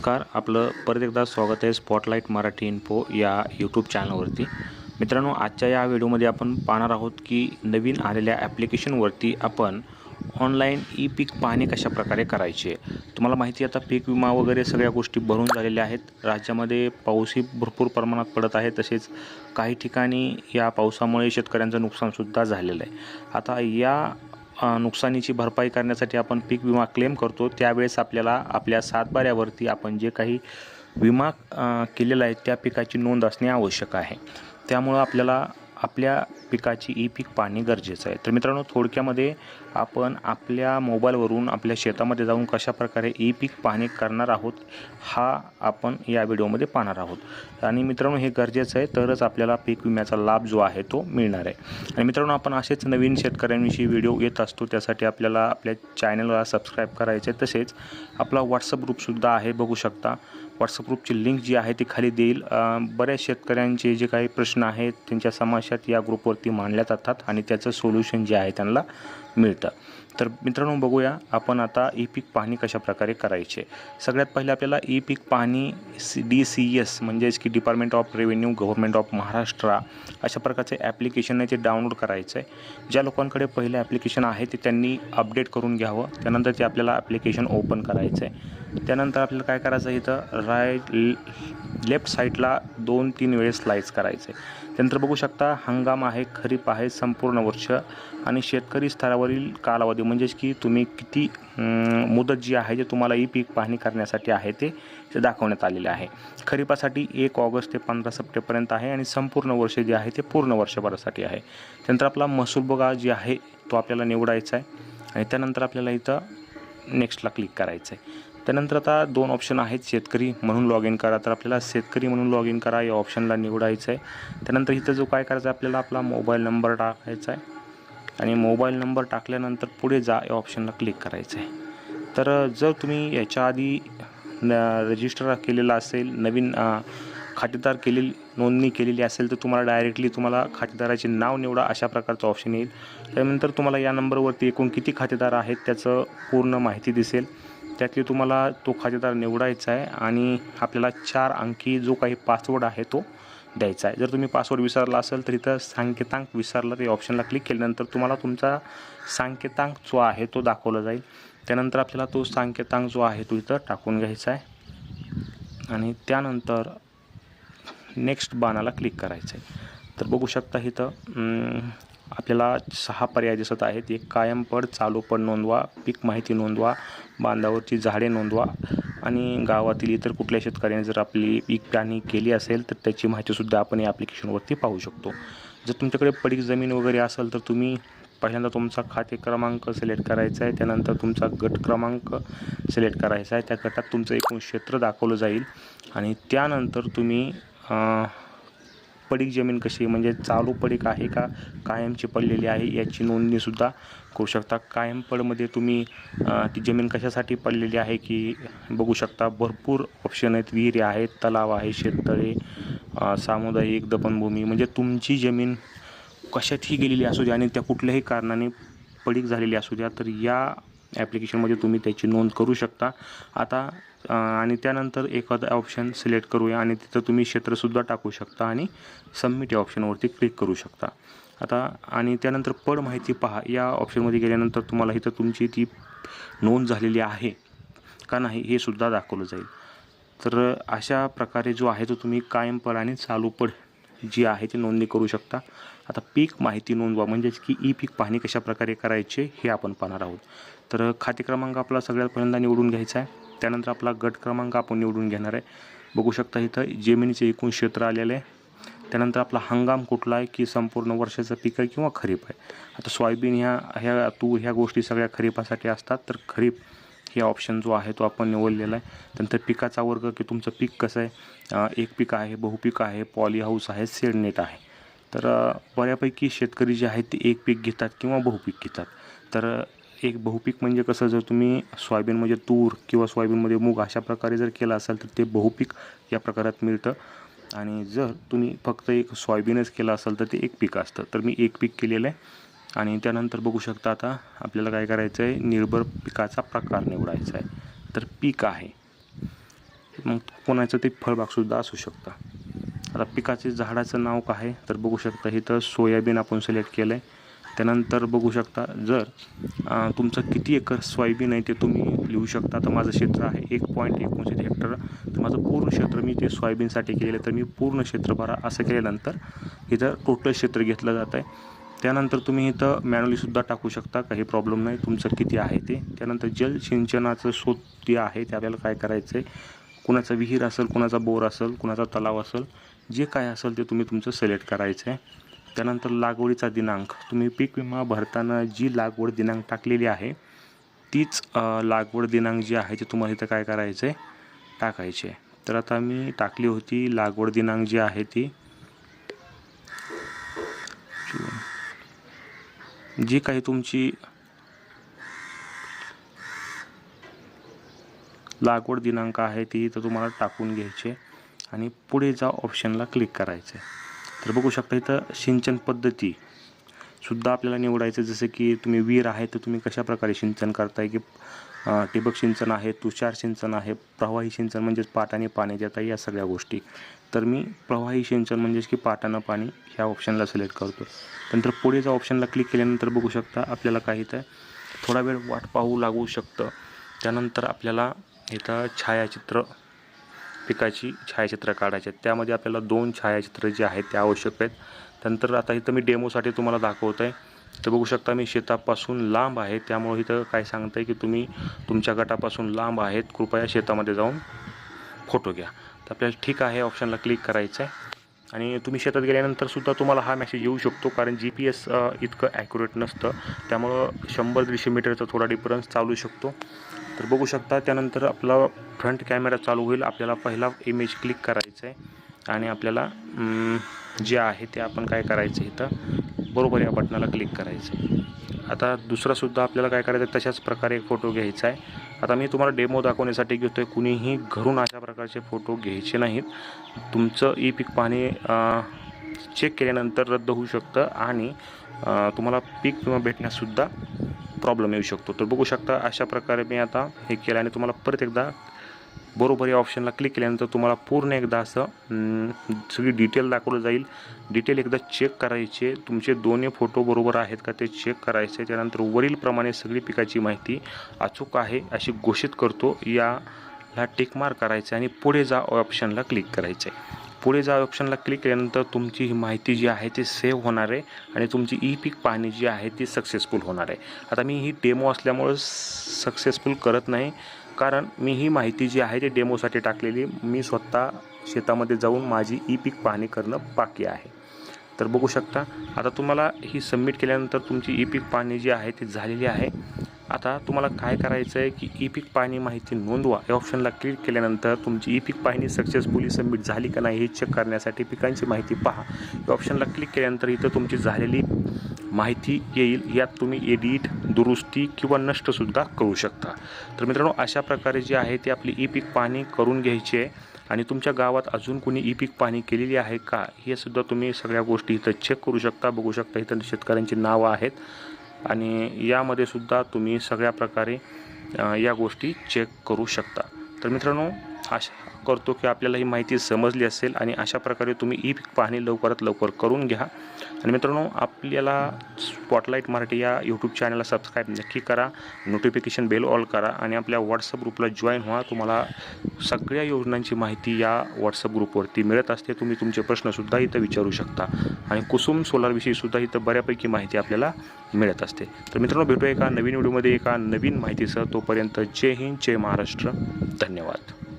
नमस्कार आपलं परत एकदा स्वागत आहे स्पॉटलाईट मराठी इन्फो या यूट्यूब चॅनलवरती मित्रांनो आजच्या या व्हिडिओमध्ये आपण पाहणार आहोत की नवीन आलेल्या ॲप्लिकेशनवरती आपण ऑनलाईन ई पीक पाहणी कशा प्रकारे करायचे. तुम्हाला माहिती आहे आता पीक विमा वगैरे सगळ्या गोष्टी भरून झालेल्या आहेत. राज्यामध्ये पाऊसही भरपूर प्रमाणात पडत आहे. तसेच काही ठिकाणी या पावसामुळे शेतकऱ्यांचं नुकसानसुद्धा झालेलं आहे. आता या नुकसानीची भरपाई करण्यासाठी आपण पीक विमा क्लेम करतो. त्यावेळेस आपल्याला आपल्या सातबाऱ्यावरती आपण जे काही विमा केलेला आहे त्या पिकाची नोंद असणे आवश्यक आहे. त्यामुळं आपल्याला आपल्या पिकाची ई पीक पाहणे गरजेचं आहे. तर मित्रांनो थोडक्यामध्ये आपण आपल्या मोबाईलवरून आपल्या शेतामध्ये जाऊन कशा प्रकारे ई पीक पाहणी करणार आहोत हा आपण या व्हिडिओमध्ये पाहणार आहोत. आणि मित्रांनो हे गरजेचं आहे तरच आपल्याला पीक विम्याचा लाभ जो आहे तो मिळणार आहे. आणि मित्रांनो आपण असेच नवीन शेतकऱ्यांविषयी व्हिडिओ येत असतो त्यासाठी आपल्याला आपल्या चॅनलला सबस्क्राईब करायचे तसेच आपला व्हॉट्सअप ग्रुपसुद्धा आहे बघू शकता. व्हॉट्सअप ग्रुपची लिंक जी आहे ती खाली देईल. बऱ्याच शेतकऱ्यांचे जे काही प्रश्न आहेत त्यांच्या समाशात या ग्रुपवरती मांडल्या जातात आणि त्याचं सोल्युशन जे आहे त्यांना मिळतं. तर मित्रांनो बघूया आपण आता ई पीक पाहणी कशा प्रकारे करायचे. सगळ्यात पहिले आपल्याला ई पीक पाहणी सी डी सी एस म्हणजेच की department of revenue government of Maharashtra अशा प्रकारचे ॲप्लिकेशन आहे ते डाउनलोड करायचं. आहे ज्या लोकांकडे पहिलं ॲप्लिकेशन आहे ते त्यांनी अपडेट करून घ्यावं. त्यानंतर ते आपल्याला ॲप्लिकेशन ओपन करायचं. आहे त्यानंतर आपल्याला काय करायचं आहे इथं? राईट लेफ्ट साईडला दोन तीन वेळेस स्लाईस करायचे. त्यानंतर बघू शकता हंगाम आहे खरीप आहे संपूर्ण वर्ष आणि शेतकरी स्तरावरील कालावधी म्हणजेच की तुम्ही किती मुदत जी आहे जे तुम्हाला ई पीक पाहणी करण्यासाठी आहे ते ते दाखवण्यात आलेले आहे. खरीपासाठी एक ऑगस्ट ते पंधरा सप्टेंबरपर्यंत आहे आणि संपूर्ण वर्ष जे आहे ते पूर्ण वर्षभरासाठी आहे. त्यानंतर आपला महसूल बघा जे आहे तो आपल्याला निवडायचा आहे. आणि त्यानंतर आपल्याला इथं नेक्स्टला क्लिक करायचं आहे. त्यानंतर आता दोन ऑप्शन आहेत शेतकरी म्हणून लॉग इन करा. तर आपल्याला शेतकरी म्हणून लॉग इन करा या ऑप्शनला निवडायचं आहे. त्यानंतर इथं जो काय करायचा आहे आपल्याला आपला मोबाईल नंबर टाकायचा आहे. आणि मोबाईल नंबर टाकल्यानंतर पुढे जा या ऑप्शनला क्लिक करायचं आहे. तर जर तुम्ही याच्या आधी न रजिस्टर केलेला असेल नवीन खातेदार केलेली नोंदणी केलेली असेल तर तुम्हाला डायरेक्टली तुम्हाला खातेदाराचे नाव निवडा अशा प्रकारचं ऑप्शन येईल. त्यानंतर तुम्हाला या नंबरवरती एकूण किती खातेदार आहेत त्याचं पूर्ण माहिती दिसेल. त्यातली तुम्हाला तो खातेदार निवडायचा आहे आणि आपल्याला चार अंकी जो काही पासवर्ड आहे तो द्यायचा आहे. जर तुम्ही पासवर्ड विसरला असेल तर इथं सांकेतांक विसरला ते ऑप्शनला क्लिक केल्यानंतर तुम्हाला तुमचा सांकेतांक जो आहे तो दाखवला जाईल. त्यानंतर आपल्याला तो सांकेतांक जो आहे तो इथं टाकून घ्यायचा आहे. आणि त्यानंतर नेक्स्ट बाणाला क्लिक करायचं आहे. तर बघू शकता इथं आपल्याला सहा पर्याय दिसत आहेत. एक कायम पड चालू पड नोंदवा. पीक माहिती नोंदवा. बांधावरची झाडे नोंदवा. आणि गावातील इतर कुठल्या शेतकऱ्याने जर आपली पीक पाहणी केली असेल तर त्याची माहितीसुद्धा आपण या ॲप्लिकेशनवरती पाहू शकतो. जर तुमच्याकडे पडीक जमीन वगैरे असेल तर तुम्ही पहिल्यांदा तुमचा खाते क्रमांक सिलेक्ट करायचा आहे. त्यानंतर तुमचा गट क्रमांक सिलेक्ट करायचा आहे. त्या गटात तुमचं एकूण क्षेत्र दाखवलं जाईल. आणि त्यानंतर तुम्ही पडीक जमीन कशी म्हणजे चालू पडीक आहे का? कायमची पडलेली आहे याची नोंदणीसुद्धा करू शकता. कायम पडमध्ये तुम्ही ती जमीन कशासाठी पडलेली आहे की बघू शकता. भरपूर ऑप्शन आहेत. विहिरी आहेत तलाव आहे शेततळे सामुदायिक दफनभूमी म्हणजे तुमची जमीन कशातही गेलेली असू द्या आणि त्या कुठल्याही कारणाने पडीक झालेली असू द्या तर या ॲप्लिकेशनमध्ये तुम्ही त्याची नोंद करू शकता. आता आणि त्यानंतर एखादा ऑप्शन सिलेक्ट करूया आणि तिथं तुम्ही क्षेत्रसुद्धा टाकू शकता आणि सबमिट या ऑप्शनवरती क्लिक करू शकता. आता आणि त्यानंतर पड माहिती पहा. या ऑप्शनमध्ये गेल्यानंतर तुम्हाला इथं तुमची ती नोंद झालेली आहे का नाही हे सुद्धा दाखवलं जाईल. तर अशा प्रकारे जो आहे तो तुम्ही कायम पड आणि चालू पड जी आहे ती नोंदणी करू शकता. आता पीक माहिती नोंदवा. म्हणजेच की ई पीक पाहणी कशा प्रकारे करायचे हे आपण पाहणार आहोत. तर खाते क्रमांक आपला सगळ्यात पहिल्यांदा निवडून घ्यायचा आहे. त्यानंतर आपला गट क्रमांक आपण निवडून घेणार आहे. बघू शकता इथं जमिनीचे एकूण क्षेत्र आलेलं आहे. त्यानंतर आपला हंगाम कुठला आहे की संपूर्ण वर्षाचं पीक आहे किंवा खरीप आहे. आता सोयाबीन ह्या ह्या तूर ह्या गोष्टी सगळ्या खरीपासाठी असतात. तर खरीप हे ऑप्शन जो आहे तो आपण निवडलेला आहे. त्यानंतर पिकाचा वर्ग की तुमचं पीक कसं आहे? एक पीक आहे बहुपीक आहे पॉली हाऊस आहे सेडनेट आहे. तर बऱ्यापैकी शेतकरी जे आहेत ते एक पीक घेतात किंवा बहुपीक घेतात. तर एक बहुपीक म्हणजे कसं जर तुम्ही सोयाबीनमध्ये तूर किंवा सोयाबीनमध्ये मूग अशा प्रकारे जर केलं असेल तर ते बहुपीक या प्रकारात मिळतं. आणि जर तुम्ही फक्त एक सोयाबीनच केलं असेल तर ते एक पीक असतं. तर मी एक पीक केलेलं आहे. आणि त्यानंतर बघू शकता आता आपल्याला काय करायचं आहे निर्भर पिकाचा प्रकार निवडायचा आहे. तर पीक आहे. मग कोणाचं ते फळबागसुद्धा असू शकतं. आता पिकाचे झाडाचं नाव काय आहे? तर बघू शकता इथं सोयाबीन आपण सिलेक्ट केलं आहे त्यानंतर बघू शकता जर तुमचं किती एकर सोयाबीन आहे ते तुम्ही लिहू शकता. तर माझं क्षेत्र आहे एक पॉईंट एकोणतीस हेक्टर. तर माझं पूर्ण क्षेत्र मी ते सोयाबीनसाठी केलेलं तर मी पूर्ण क्षेत्र भरा असं केल्यानंतर इथं टोटल क्षेत्र घेतलं जातं आहे. त्यानंतर तुम्ही इथं मॅन्युअलीसुद्धा टाकू शकता. काही प्रॉब्लेम नाही. तुमचं किती आहे ते. त्यानंतर जलसिंचनाचं स्रोत जे आहे ते आपल्याला काय करायचं आहे? कुणाचा विहीर असेल कुणाचा बोर असेल कुणाचा तलाव असेल जे काय असेल ते तुम्ही तुमचं सिलेक्ट करायचं आहे. त्यानंतर लागवडीचा दिनांक. तुम्ही पीक विमा भरताना जी लागवड दिनांक टाकलेली आहे तीच लागवड दिनांक जी आहे ती तुम्हाला इथं काय करायचं आहे टाकायचे. आहे तर आता मी टाकली होती लागवड दिनांक जी आहे ती. जी काही तुमची लागवड दिनांक आहे ती इथं तुम्हाला टाकून घ्यायचे आणि पुढे जा ऑप्शनला क्लिक करायचं. आहे तर बघू शकता इथं सिंचन पद्धती सुद्धा आपल्याला निवडायचं जसं की तुम्ही विहीर आहे तर तुम्ही कशा प्रकारे सिंचन करताय की ठिबक सिंचन आहे तुषार सिंचन आहे प्रवाही सिंचन म्हणजेच पाटाने पाणी देता या सगळ्या गोष्टी. तर मी प्रवाही सिंचन म्हणजेच की पाटानं पाणी ह्या ऑप्शनला सिलेक्ट करतो नंतर पुढे जा ऑप्शनला क्लिक केल्यानंतर बघू शकता आपल्याला काही तर थोडा वेळ वाट पाहू लागू शकतं. त्यानंतर आपल्याला इथं छायाचित्र पिकाची छायाचित्र काढायचे आहेत. त्यामध्ये आपल्याला दोन छायाचित्र जे आहेत ते आवश्यक आहेत. त्यानंतर आता इथं मी डेमोसाठी तुम्हाला दाखवत आहे तर बघू शकता मी शेतापासून लांब आहे. त्यामुळे इथं काय सांगतं आहे की तुम्ही तुमच्या गटापासून लांब आहेत. कृपया शेतामध्ये जाऊन फोटो घ्या. तर आपल्याला ठीक आहे. ऑप्शनला क्लिक करायचं आहे आणि तुम्ही शेतात गेल्यानंतर सुद्धा तुम्हाला हा मेसेज येऊ शकतो. कारण जी पी एस इतकं ॲक्युरेट नसतं. त्यामुळं शंभर दीडशे मीटरचा थोडा डिफरन्स चालू शकतो. तर बघू शकता त्यानंतर आपला फ्रंट कॅमेरा चालू होईल. आपल्याला पहिला इमेज क्लिक करायचं आहे. आणि आपल्याला जे आहे ते आपण काय करायचं इथं? बरोबर या बटनाला क्लिक करायचं आहे. आता दुसरासुद्धा आपल्याला काय करायचं आहे तशाच प्रकारे एक फोटो घ्यायचा आहे. आता मी तुम्हाला डेमो दाखवण्यासाठी घेतो आहे कुणीही घरून अशा प्रकारचे फोटो घ्यायचे नाहीत. तुमचं ई पीक पाहणे चेक केल्यानंतर रद्द होऊ शकतं. आणि तुम्हाला पीक विमा भेटण्याससुद्धा प्रॉब्लेम येऊ शकतो. तर बघू शकता अशा प्रकारे मी आता हे केलं आणि तुम्हाला परत एकदा बरोबर या ऑप्शनला क्लिक केल्यानंतर तुम्हाला पूर्ण एकदा असं सगळी डिटेल दाखवलं जाईल. डिटेल एकदा चेक करायचे. तुमचे दोन्ही फोटो बरोबर आहेत का ते चेक करायचे. त्यानंतर वरीलप्रमाणे सगळी पिकाची माहिती अचूक आहे अशी घोषित करतो. या ह्या टिक करायचं आणि पुढे जा ऑप्शनला क्लिक करायचं आहे पुढे जा ऑप्शनला क्लिक केल्यानंतर तुमची ही माहिती जी आहे ती सेव्ह होणार आहे आणि तुमची ई पीक पाहणी जी आहे ती सक्सेसफुल होणार आहे. आता मी ही डेमो असल्यामुळं सक्सेसफुल करत नाही. कारण मी ही माहिती जी आहे ती डेमोसाठी टाकलेली. मी स्वतः शेतामध्ये जाऊन माझी ई पीक पाहणी करणं बाकी आहे. तर बघू शकता. आता तुम्हाला ही सबमिट केल्यानंतर तुमची ई पीक पाहणी जी आहे ती झालेली आहे. आता तुम्हाला काय करायचं आहे की ई पीक पाहणी माहिती नोंदवा. या ऑप्शनला क्लिक केल्यानंतर तुमची ई पीक पाहणी सक्सेसफुली सबमिट झाली का नाही हे चेक करण्यासाठी पिकांची माहिती पहा. या ऑप्शनला क्लिक केल्यानंतर इथं तुमची झालेली माहिती येईल. यात तुम्ही एडिट दुरुस्ती किंवा नष्टसुद्धा करू शकता. तर मित्रांनो अशा प्रकारे जी आहे ती आपली ई पीक पाहणी करून घ्यायची आहे. आणि तुमच्या गावात अजून कोणी ई पीक पाहणी केलेली आहे का? हे सुद्धा तुम्ही सगळ्या गोष्टी इथं चेक करू शकता बघू शकता. इथं शेतकऱ्यांची नावं आहेत. आणि यामध्ये सुद्धा तुम्ही सगळ्या प्रकारे या गोष्टी चेक करू शकता. तर मित्रांनो आशा करतो की आपल्याला ही माहिती समजली असेल आणि अशा प्रकारे तुम्ही ई पीक पाहणी लवकरात लवकर करून घ्या. आणि मित्रांनो आपल्याला स्पॉटलाईट मराठी या यूट्यूब चॅनलला सबस्क्राईब नक्की करा नोटिफिकेशन बेल ऑल करा आणि आपल्या व्हॉट्सअप ग्रुपला जॉईन व्हा. तुम्हाला सगळ्या योजनांची माहिती या व्हॉट्सअप ग्रुपवरती मिळत असते. तुम्ही तुमचे प्रश्नसुद्धा इथं विचारू शकता आणि कुसुम सोलारविषयीसुद्धा इथं बऱ्यापैकी माहिती आपल्याला मिळत असते. तर मित्रांनो भेटूया एका नवीन व्हिडिओमध्ये एका नवीन माहितीसह. तोपर्यंत जय हिंद जय महाराष्ट्र. धन्यवाद.